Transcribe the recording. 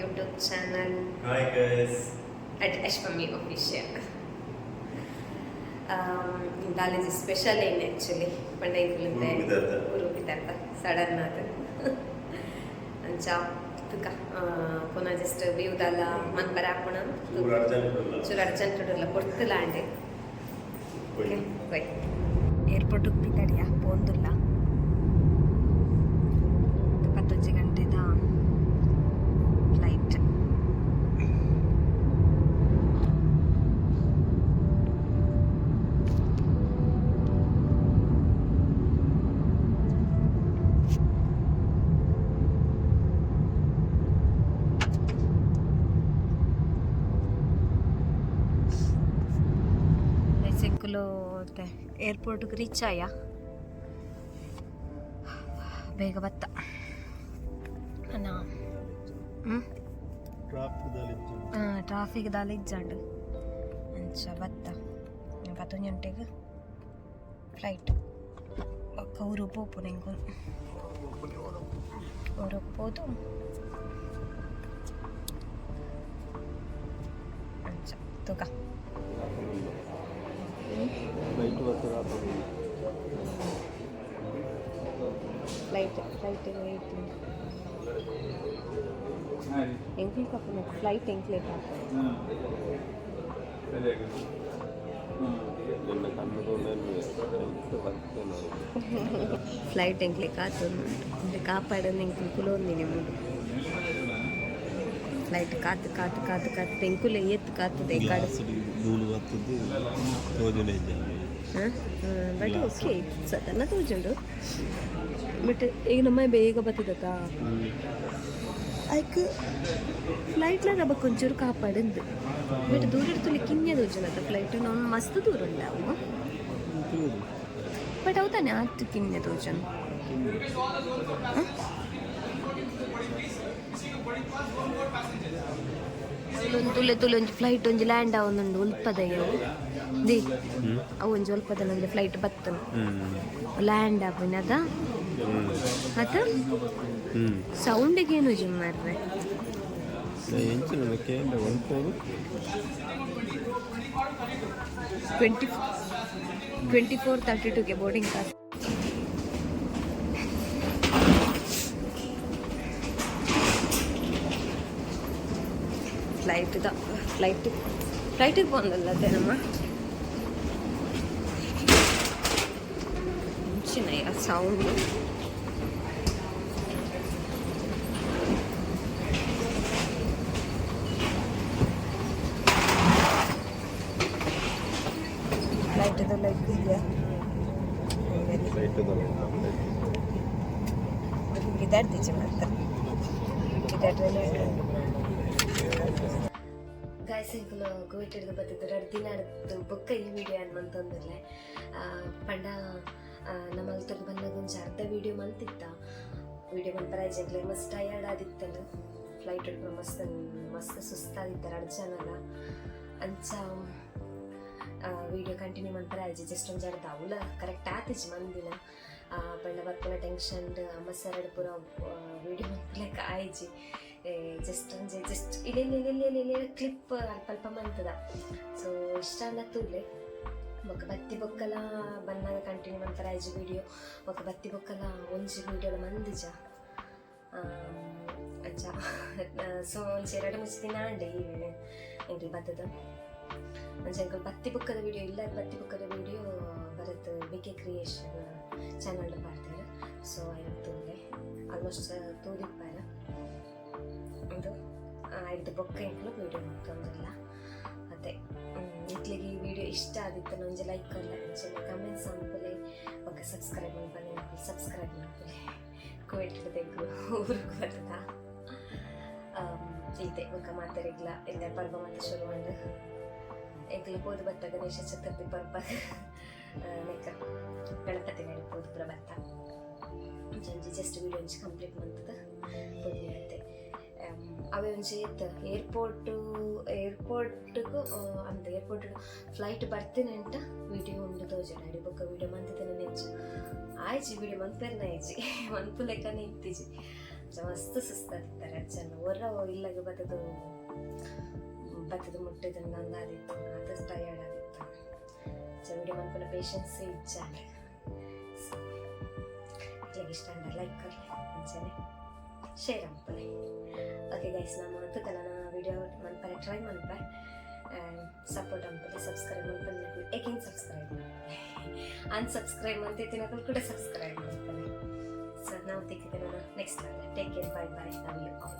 YouTube channel Hi guys. At Ashwami official college special ಏನು actually ಪಂಡೈಕುಲಿಂದೆ ಊರು ಬಿದ್ದಾರ್ದ. ಸಡನ್ ಅದು. ಅಂಚ ತುಕ ಪುನಃ ಜಸ್ಟ್ ಹಾಕೋಣ. ಚೂರು urgent ಇಲ್ಲ. ಚೂರು ಅರ್ಜೆಂಟ್ ಇಲ್ಲ ಕೊಡ್ತಿಲ್ಲ ಅಂಡೆ ಹೋಯ್. ಬೈ ಏರ್ಪೋರ್ಟ್ ಬಿದ್ದಾಡಿಯಾ ಪೋಂದುಲ್ಲ ಮತ್ತೆ ಏರ್ಪೋರ್ಟ್ಗೆ ರೀಚ್ ಆಯ? ಬೇಗ ಬತ್ತ. ಅಣ್ಣ. ಟ್ರಾಫಿಕ್ ದಾಲಿ ಜಾಡ್ ಅಂಚ ಬತ್ತ. ಹತ್ತೊಂದು ಗಂಟೆಗೆ ಫ್ಲೈಟ್ ಅವರು ಪೋಪು ನಂಗೆ ಅವರು ಹೋಗ್ಬೋದು. ಅಂಚ ತಗ Flight ಬರ್ತಾರೆ. ಫ್ಲೈಟ್ ಫ್ಲೈಟ್ ಎಂಕ್ಲಿ ಕಪ್ಪು ಫ್ಲೈಟ್ ಎಂಕ್ಲೆ ನೋಡಿ. ಫ್ಲೈಟ್ ಎಂಕ್ಲೆ ಕಾತು ಕಾಪಾಡೋದು ಎಂಕ್ಲಿ ಕುಲೋಂದಿ ನಿಮ್ಮದು ಫ್ಲೈಟ್ ಕಾತು ಕಾತು ಕಾತು ಕಾತು. ತೆಂಕುಲೆ ಎತ್ತು ಕಾತದೆ ಕಾಡು. ಬಟ್ ಓಕೆ ಸತನ ತೋಜುಂಡು ಬಟ್ ಈಗ ನಮ್ಮ ಬೇಗ ಬರ್ತದಕ್ಕ ಹ್ಮ್. ಫ್ಲೈಟ್ ಫ್ಲೈಟ್ಲ ರಬಕ್ ಒಂಚೂರು ಕಾಪಾಡಿಂದು. ಬಟ್ ದೂರ ಇಡ್ತಲಿ ಕಿನ್ಯ ತೋಜುನತ್ತ ಫ್ಲೈಟ್ ನಾವು ಮಸ್ತ್ ದೂರ ಉಂಡಾವು. ಬಟ್ ಅವು ತಾನೆ ಆತು ಕಿನ್ಯ ತೋಜನ್ ತುಲೆ ತುಲೆ ಒಂಜಿ ಫ್ಲೈಟ್ ಒಂಜಿ ಲ್ಯಾಂಡ್ ಆವೊಂದುಂಡು ಒಲ್ಪದ ದಿ. ಅವು ಒಂಜಿ ಉಲ್ಪದ ಒಂಜಿ ಫ್ಲೈಟ್ ಬತ್ತನು. ಲ್ಯಾಂಡ್ ಆಪುನ ಅದ. ಮತ್ತ. ಸೌಂಡಿಗೆ ಏನು ಜಿಮ್ ಮಾಡ್ರೆ twenty twenty four thirty ಟುಗೆ boarding pass flight the flight ಫ್ಲೈಟಿಗೆ ಬಂದಲ್ಲ ಅದೇ ನಮ್ಮ ಮುಂಚಿನ ಸೌಂಡ್ ಫ್ಲೈಟ್ ಲೈಟ್ ಇದೆಯಾ ಫ್ಲೈಟ್ ವಿದ್ಯಾರ್ಥಿ ಮಾತ್ರ ಕೋವಿಟ್ ಹಿಡಿದು ಬತ್ತಿದ್ದು ಎರಡು ದಿನ ಬೊಕ್ಕ ಈ ವಿಡಿಯೋ ಅನ್ಮಂತಂದಿರಲೆ ಪಂಡ ನಮ್ಮ ಅಲ್ತಕ್ಕೆ ಬಂದಾಗ ಒಂದು ಅರ್ಧ ವಿಡಿಯೋ ಮಂತಿತ್ತ ವಿಡಿಯೋ ಮಂತರ ಜಗ್ಲೆ ಮಸ್ತ್ ಟಯರ್ಡ್ ಆದಿತ್ತಲ್ಲ ಫ್ಲೈಟ್ ಹಿಡ್ಕೊಂಡು ಮಸ್ತ್ ಮಸ್ತ್ ಸುಸ್ತಾದಿತ್ತ ಎರಡು ಅಂಚ ವಿಡಿಯೋ ಕಂಟಿನ್ಯೂ ಮಂತರ ಆಯ್ತು ಜಸ್ಟ್ ಒಂದು ಜಡ್ದು ಅವಲ ಕರೆಕ್ಟ್ ಆತಿಜ್ ಮಂದಿನ ಪಂಡ ಬರ್ಪುನ ಟೆನ್ಷನ್ ಅಮ್ಮ ಸರಡ್ ಪೂರ ವಿಡಿಯೋ ಮಂತ್ರ ಆಯ್ಜಿ ಜಸ್ಟ್ ಒಂಜಿ ಜಸ್ಟ್ ಇಲ್ಲಿ ಕ್ಲಿಪ್ ಅಲ್ಪ ಅಲ್ಪ ಮಂತದ ಸೊ ಇಷ್ಟ ಅನ್ನತ್ತೂಲೆ ಬೊಕ್ಕ ಬತ್ತಿ ಬೊಕ್ಕಲ ಬಂದಾಗ ಕಂಟಿನ್ಯೂ ಮಂತರ ಆಯ್ಜಿ ವಿಡಿಯೋ ಬೊಕ್ಕ ಬತ್ತಿ ಬೊಕ್ಕಲ ಒಂಜಿ ವಿಡಿಯೋಲ ಮಂದಿಜ ಅಂಚ ಸೊ ಒಂಚ ಎರಡು ಮುಂಚೆ ದಿನ ಅಂಡೆ ಈ ಬರ್ತದ. ಬತ್ತದ ಒಂಚೆ ಎಂಕಲ್ ಬತ್ತಿ ಬುಕ್ಕದ ವಿಡಿಯೋ ಇಲ್ಲ ಬತ್ತಿ ಬುಕ್ಕದ ವಿಡಿಯೋ ಬರತ್ ಬಿ ಕ್ರಿಯೇಷನ್ ಚಾನಲ್ ಮಾಡ್ತಾರೆ ಸೊ ಆಯ್ತು ಆಲ್ಮೋಸ್ಟ್ ತೂದಿಪ್ಪಾರ ಇದು ಇದು ಬೊಕ್ಕ ಇಂಟ್ಲು ವೀಡಿಯೋ ತೊಂದಿಲ್ಲ ಅದೇ ಇಟ್ಲಿಗೆ ಈ ವಿಡಿಯೋ ಇಷ್ಟ ಆಗಿತ್ತು ನಂಜೆ ಲೈಕ್ ಅಲ್ಲ ನಂಜೆ ಕಮೆಂಟ್ಸ್ ಅಂದ್ಮೇಲೆ ಓಕೆ ಸಬ್ಸ್ಕ್ರೈಬ್ ಅನ್ಪಲೆ ಸಬ್ಸ್ಕ್ರೈಬ್ ಅನ್ಪಲೆ ಕೋವಿಡ್ ತೆಗ್ದು ಊರಿಗೆ ಬರ್ತದ ಇದೆ ಬೊಕ್ಕ ಮಾತಾಡಿಗ್ಲ ಇಲ್ಲ, ಪರ್ವ ಮತ್ತೆ ಶುರು ಮಾಡಿ. ಎಂಕ್ಲ ಪೋದು ಬತ್ತ, ಗಣೇಶ ಚತುರ್ಥಿ ಪರ್ವ. ನೆಕ್ಕ ಗಣಪತಿ ನಡಿಪೋದು ಪುರ ಬತ್ತ. ಜಂಜಿ ಜಸ್ಟ್ ವಿಡಿಯೋ ಕಂಪ್ಲೀಟ್ ಮಂತದ ಪುಣ್ಯ ಒಂಚಿ ಇತ್ತು ಏರ್ಪೋರ್ಟು ಏರ್ಪೋರ್ಟ್ಗೂ ಅಂತ ಏರ್ಪೋರ್ಟ್ ಫ್ಲೈಟ್ ಬರ್ತೀನಿ ಅಂತ ವಿಡಿಯೋ ಉಂಡು ತೋಜನ ಅಡಿ ಬೊಕ್ಕ ವಿಡಿಯೋ ಮಂತಿದ್ದೇನೆ ನೆಚ್ಚು. ಆಯ್ಜಿ ವಿಡಿಯೋ ಮಂತ್ಪೇರ್ನ ಆಯ್ಚಿ ಮಂತು ಲೆಕ್ಕನೇ ಇತ್ತೀಜಿ. ಮಸ್ತ್ ಸುಸ್ತಾಗ್ತಾರೆ ಜನ ಹೊರ ಇಲ್ಲಾಗ ಬತ್ತದು ಬತ್ತದು ಮುಟ್ಟಿದ ನಂದಾದಿತ್ತು. ಅದು ಟಯರ್ಡ್ ಆಗಿತ್ತು. ಸೊ ವಿಡಿಯೋ ಮನ್ಪನ ಪೇಷನ್ಸ್ ಇಷ್ಟ ಲೈಕ್ ಕರ್ಲಿ ಮುಂಚೆನೆ ಶೇರ್ ಅಂಪಲೆ ಓಕೆ ಗೈಸ್ ನಮ್ಮ ಅಂತದ ನನ್ನ ವಿಡಿಯೋ ಮನ್ಪರೆ ಟ್ರೈ ಮನ್ಪ ಸಪೋರ್ಟ್ ಅಂಪಲೆ ಸಬ್ಸ್ಕ್ರೈಬ್ ಮನ್ಪಲೆ ಏಕಿಂಗ್ ಸಬ್ಸ್ಕ್ರೈಬ್ ಅನ್ಸಬ್ಸ್ಕ್ರೈಬ್ ಮಂತಿತ್ತಿನಗಳು ಕೂಡ ಸಬ್ಸ್ಕ್ರೈಬ್ ಮಾಡ್ತಾರೆ ಸೊ ನಾವು ತೆಗಿದ್ದೇವೆ next take care bye bye love you all